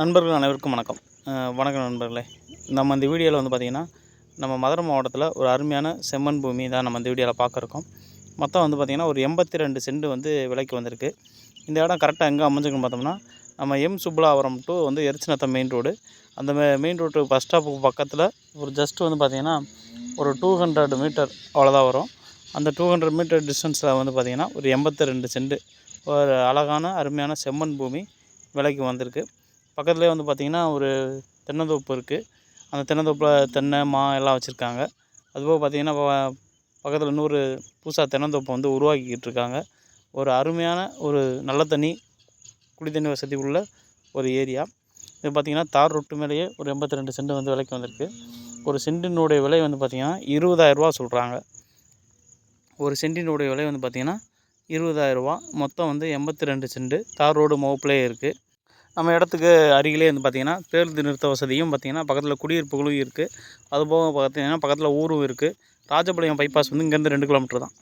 நண்பர்கள் அனைவருக்கும் வணக்கம். வணக்கம் நண்பர்களே. நம்ம இந்த வீடியோவில் வந்து பார்த்திங்கன்னா நம்ம மதுரை மாவட்டத்தில் ஒரு அருமையான செம்மண் பூமி தான் நம்ம இந்த வீடியோவில் பார்க்குறோம் மொத்தம் வந்து பார்த்திங்கன்னா ஒரு எண்பத்தி ரெண்டு சென்ட் வந்து விலைக்கு வந்திருக்கு. இந்த இடம் கரெக்டாக எங்கே அமைஞ்சிருக்குன்னு பார்த்தோம்னா நம்ம எம் சுப்புலாவரம் டு வந்து எரிச்சினத்தம் மெயின் ரோடு அந்த மெயின் ரோட்டு பஸ் ஸ்டாப்புக்கு பக்கத்தில் ஒரு ஜஸ்ட் வந்து பார்த்திங்கன்னா ஒரு டூ ஹண்ட்ரட் மீட்டர் அவ்வளோதான் வரும். அந்த டூ ஹண்ட்ரட் மீட்டர் டிஸ்டன்ஸில் வந்து பார்த்திங்கன்னா ஒரு எண்பத்தி ரெண்டு சென்ட் ஒரு அழகான அருமையான செம்மண் பூமி விலைக்கு வந்திருக்கு. பக்கத்துலேயே வந்து பார்த்திங்கன்னா ஒரு தென்னந்தோப்பு இருக்குது அந்த தென்னந்தோப்பில் தென்னை மா எல்லாம் வச்சுருக்காங்க. அதுபோக பார்த்திங்கன்னா பக்கத்தில் இன்னொரு புதுசாக தென்னந்தோப்பை வந்து உருவாக்கிக்கிட்டு இருக்காங்க. ஒரு அருமையான ஒரு நல்ல தண்ணி குடி தண்ணி வசதி உள்ள ஒரு ஏரியா. இது பார்த்திங்கன்னா தார் ரொட்டு மேலேயே ஒரு எண்பத்தி ரெண்டு சென்ட் வந்து விலைக்கு வந்திருக்கு. ஒரு சென்டினுடைய விலை வந்து பார்த்திங்கன்னா இருபதாயிரரூவா சொல்கிறாங்க ஒரு சென்டினுடைய விலை வந்து பார்த்திங்கன்னா இருபதாயிரரூவா மொத்தம் வந்து எண்பத்தி ரெண்டு சென்ட் தார் ரோடு மோப்பிலே இருக்குது நம்ம இடத்துக்கு அருகிலே வந்து பார்த்திங்கன்னா பேருந்து நிறுத்த வசதியும் பார்த்திங்கன்னா பக்கத்தில் குடியிருப்புகளும் இருக்குது அதுபோக பார்த்திங்கன்னா பக்கத்தில் ஊரும் இருக்குது ராஜபாளையம் பைபாஸ் வந்து இங்கேருந்து ரெண்டு கிலோமீட்டர் தான்.